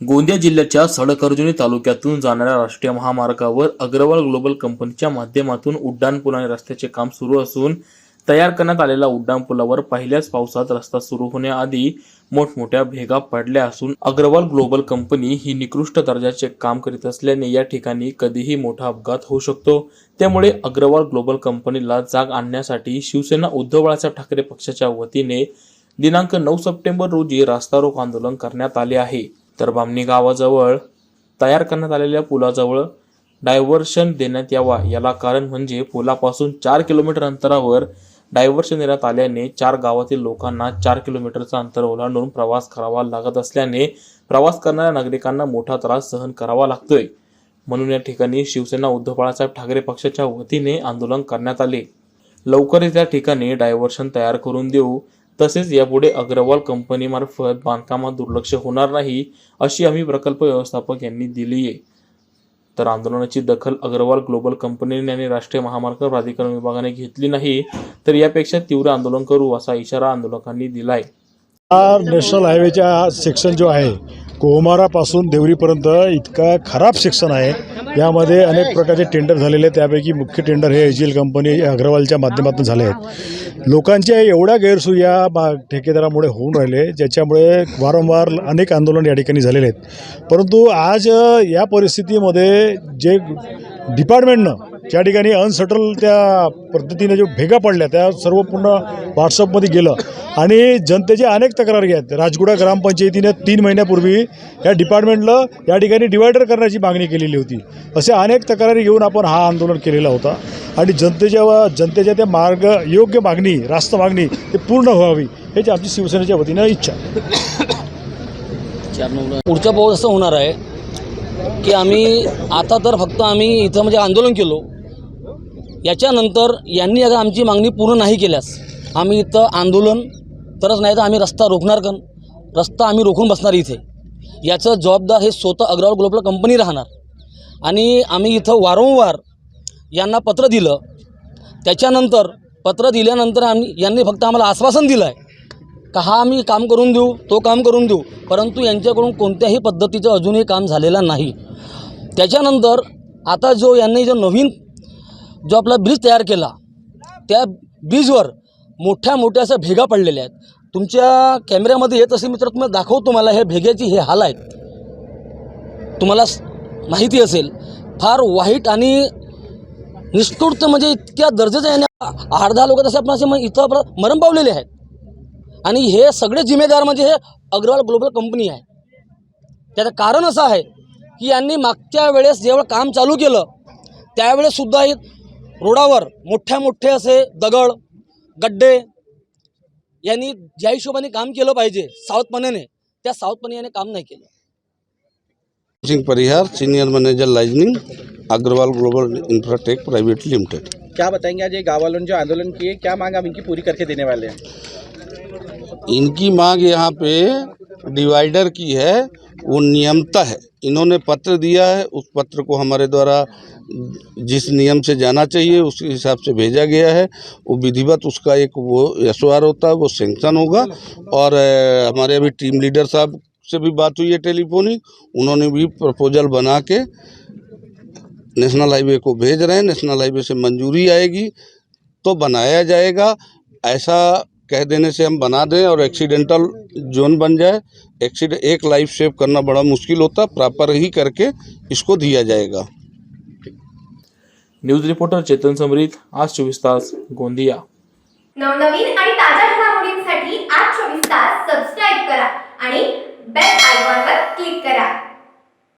गोंदिया जिल्ह्याच्या सडकर्जुनी तालुक्यातून जाणाऱ्या राष्ट्रीय महामार्गावर अग्रवाल ग्लोबल कंपनीच्या माध्यमातून उड्डाणपूल आणि रस्त्याचे काम सुरू असून तयार करण्यात आलेल्या उड्डाणपुलावर पहिल्याच पावसात रस्ता सुरू होण्याआधी मोठमोठ्या भेगा पडल्या असून अग्रवाल ग्लोबल कंपनी ही निकृष्ट दर्जाचे काम करीत असल्याने या ठिकाणी कधीही मोठा अपघात होऊ शकतो. त्यामुळे अग्रवाल ग्लोबल कंपनीला जाग आणण्यासाठी शिवसेना उद्धव बाळासाहेब ठाकरे पक्षाच्या वतीने दिनांक नऊ सप्टेंबर रोजी रास्ता रोको आंदोलन करण्यात आले आहे. तर बामणी गावाजवळ तयार करण्यात आलेल्या पुलाजवळ डायव्हर्शन देण्यात यावा. याला कारण म्हणजे पुलापासून चार किलोमीटर अंतरावर डायव्हर्शन देण्यात आल्याने चार गावातील लोकांना चार किलोमीटरचं अंतर ओलांडून प्रवास करावा लागत असल्याने प्रवास करणाऱ्या नागरिकांना मोठा त्रास सहन करावा लागतोय. म्हणून या ठिकाणी शिवसेना उद्धव बाळासाहेब ठाकरे पक्षाच्या वतीने आंदोलन करण्यात आले. लवकरच या ठिकाणी डायव्हर्शन तयार करून देऊ. तसेच यापुढे अग्रवाल कंपनीमार्फत बांधकामात दुर्लक्ष होणार नाही अशी हमी प्रकल्प व्यवस्थापक यांनी दिली आहे तर आंदोलनाची दखल अग्रवाल ग्लोबल कंपनीने आणि राष्ट्रीय महामार्ग प्राधिकरण विभागाने घेतली नाही तर यापेक्षा तीव्र आंदोलन करू असा इशारा आंदोलकांनी दिलाय. हा नॅशनल हायवेचा हा सेक्शन जो आहे कोहमारापासून देवरीपर्यंत इतका खराब सेक्शन आहे. यामध्ये अनेक प्रकारचे टेंडर झालेले आहेत. त्यापैकी मुख्य टेंडर हे एजील कंपनी अग्रवालच्या माध्यमातून झाले आहेत. लोकांच्या एवढ्या गैरसोयी या बा ठेकेदारामुळे होऊन राहिले ज्याच्यामुळे वारंवार अनेक आंदोलन या ठिकाणी झालेले आहेत. परंतु आज या परिस्थितीमध्ये जे डिपार्टमेंटनं ज्या ठिकाणी अनसटल त्या पद्धतीने जे भेगा पडल्या त्या सर्व पूर्ण व्हॉट्सअपमध्ये गेलं. आणि जनतेच्या अनेक तक्रारी आहेत. राजगुडा ग्रामपंचायतीने तीन महिन्यापूर्वी या डिपार्टमेंटला या ठिकाणी डिवायडर करण्याची मागणी केलेली होती. असे अनेक तक्रारी घेऊन आपण हा आंदोलन केलेला होता. आणि जनतेच्या व जनतेच्या त्या मार्ग योग्य मागणी रास्त मागणी ते पूर्ण व्हावी ह्याची आमची शिवसेनेच्या वतीनं इच्छा पुढचा पाऊस असं होणार आहे की आम्ही आता तर फक्त आम्ही इथं म्हणजे आंदोलन केलो. याच्यानंतर यांनी अगर आमची मागणी पूर्ण नाही केल्यास आम्ही इथं आंदोलन तरच नाही तर आम्ही रस्ता रोखणार कन रस्ता आम्ही रोखून बसणार इथे. याचं जबाबदार हे स्वतः अग्रवाल ग्लोबल कंपनी राहणार. आणि आम्ही इथं वारंवार यांना पत्र दिलं. त्याच्यानंतर पत्र दिल्यानंतर आम्ही यांनी फक्त आम्हाला आश्वासन दिलं आहे का हा आम्ही काम करून देऊ तो काम करून देऊ. परंतु यांच्याकडून कोणत्याही पद्धतीचं अजूनही काम झालेलं नाही. त्याच्यानंतर आता जो यांनी जो नवीन जो आपला ब्रिज तयार केला त्या ब्रिजवर मोठ्या मोठ्या अशा भेगा पडलेल्या आहेत. तुमच्या कॅमेऱ्यामध्ये येत असेल मित्र तुम्हाला दाखवतो तुम्हाला हे भेग्याची हे हाल आहेत. तुम्हाला माहिती असेल फार वाईट आणि निष्ठुरत म्हणजे इतक्या दर्जेचं आहे आठ दहा लोक तसे आपण असे म- इथं आपलं मरण पावलेले आहेत. आणि हे सगळे जिम्मेदार म्हणजे हे अग्रवाल ग्लोबल कंपनी आहे. त्याचं कारण असं आहे की यांनी मागच्या वेळेस जेव्हा काम चालू केलं त्यावेळेससुद्धा हे रोडावर मोठ्या मोठे असे दगड गड्डे यांनी ज्या हिशोबाने काम केलं पाहिजे सावधपणाने त्या सावधपणे याने काम नाही केलं. Singh Parihar senior manager liaisoning Agarwal global infratech private limited क्या बताएंगे आज ये गाँव वालों ने जो आंदोलन किए क्या मांग आप इनकी पूरी करके देने वाले हैं? इनकी मांग यहाँ पे डिवाइडर की है, वो नियमता है। इन्होंने पत्र दिया है, उस पत्र को हमारे द्वारा जिस नियम से जाना चाहिए, उस हिसाब से भेजा गया है। वो विधिवत उसका एक वो एसओआर होता है, वो सेंक्शन होगा। और हमारे अभी टीम लीडर साहब से भी बात हुई है टेलीफोनिक उन्होंने भी प्रपोजल बना के नेशनल हाईवे को भेज रहे हैं। नेशनल हाईवे से मंजूरी आएगी तो बनाया जाएगा। ऐसा कह देने से हम बना दें और एक्सीडेंटल जोन बन जाए। एक्सीडेंट एक लाइफ सेव करना बड़ा मुश्किल होता प्रॉपर ही करके इसको दिया जाएगा। न्यूज़ रिपोर्टर चेतन समृत आज चौबीस तास गोंदिया। नवनवीन आणि ताज्या घडामोडींसाठी आज चोवीस तास करा आणि बेल आयकॉनवर क्लिक करा.